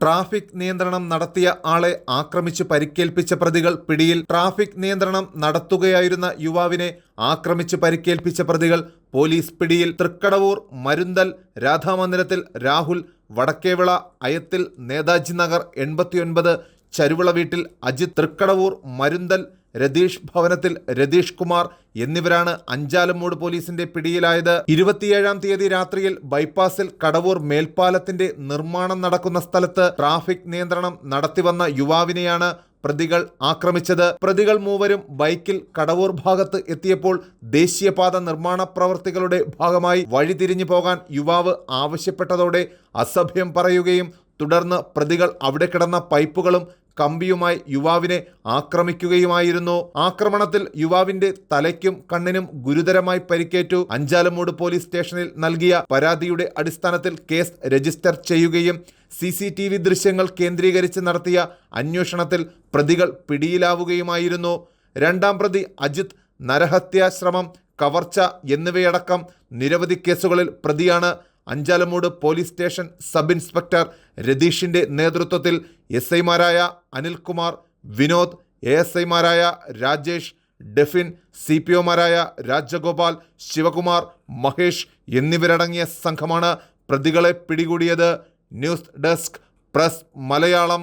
Traffic നിയന്ത്രണം നടത്തിയ ആളെ ആക്രമിച്ച് പരിക്കേൽപ്പിച്ച പ്രതികൾ പിടിയിൽ ട്രാഫിക് നിയന്ത്രണം നടത്തുകയായിരുന്ന യുവാവിനെ ആക്രമിച്ച് പരിക്കേൽപ്പിച്ച പ്രതികൾ പോലീസ് പിടിയിൽ തൃക്കടവൂർ മരുന്തൽ രാധാമന്ദിരത്തിൽ രാഹുൽ വടക്കേവിള അയത്തിൽ നേതാജി നഗർ എൺപത്തിയൊൻപത് ചരുവിള വീട്ടിൽ അജിത് തൃക്കടവൂർ മരുന്തൽ രതീഷ് ഭവനത്തിൽ രതീഷ് കുമാർ എന്നിവരാണ് അഞ്ചാലമ്മൂട് പോലീസിന്റെ പിടിയിലായത്. ഇരുപത്തിയേഴാം തീയതി രാത്രിയിൽ ബൈപ്പാസിൽ കടവൂർ മേൽപ്പാലത്തിന്റെ നിർമ്മാണം നടക്കുന്ന സ്ഥലത്ത് ട്രാഫിക് നിയന്ത്രണം നടത്തിവന്ന യുവാവിനെയാണ് പ്രതികൾ ആക്രമിച്ചത്. പ്രതികൾ മൂവരും ബൈക്കിൽ കടവൂർ ഭാഗത്ത് എത്തിയപ്പോൾ ദേശീയപാത നിർമ്മാണ പ്രവർത്തികളുടെ ഭാഗമായി വഴിതിരിഞ്ഞു പോകാൻ യുവാവ് ആവശ്യപ്പെട്ടതോടെ അസഭ്യം പറയുകയും തുടർന്ന് പ്രതികൾ അവിടെ കിടന്ന പൈപ്പുകളും കമ്പിയുമായി യുവാവിനെ ആക്രമിക്കുകയുമായിരുന്നു. ആക്രമണത്തിൽ യുവാവിന്റെ തലയ്ക്കും കണ്ണിനും ഗുരുതരമായി പരിക്കേറ്റു. അഞ്ചാലമൂട് പോലീസ് സ്റ്റേഷനിൽ നൽകിയ പരാതിയുടെ അടിസ്ഥാനത്തിൽ കേസ് രജിസ്റ്റർ ചെയ്യുകയും സി സി ടി വി ദൃശ്യങ്ങൾ കേന്ദ്രീകരിച്ച് നടത്തിയ അന്വേഷണത്തിൽ പ്രതികൾ പിടിയിലാവുകയുമായിരുന്നു. രണ്ടാം പ്രതി അജിത് നരഹത്യാശ്രമം കവർച്ച എന്നിവയടക്കം നിരവധി കേസുകളിൽ പ്രതിയാണ്. Anchalumoodu police station sub inspector രതീഷിന്റെ നേതൃത്വത്തിൽ എസ് ഐമാരായ അനിൽകുമാർ വിനോദ് എ എസ് ഐമാരായ രാജേഷ് ഡെഫിൻ സി പി ഒമാരായ രാജഗോപാൽ ശിവകുമാർ മഹേഷ് എന്നിവരടങ്ങിയ സംഘമാണ് പ്രതികളെ പിടികൂടിയത്. News desk press Malayalam.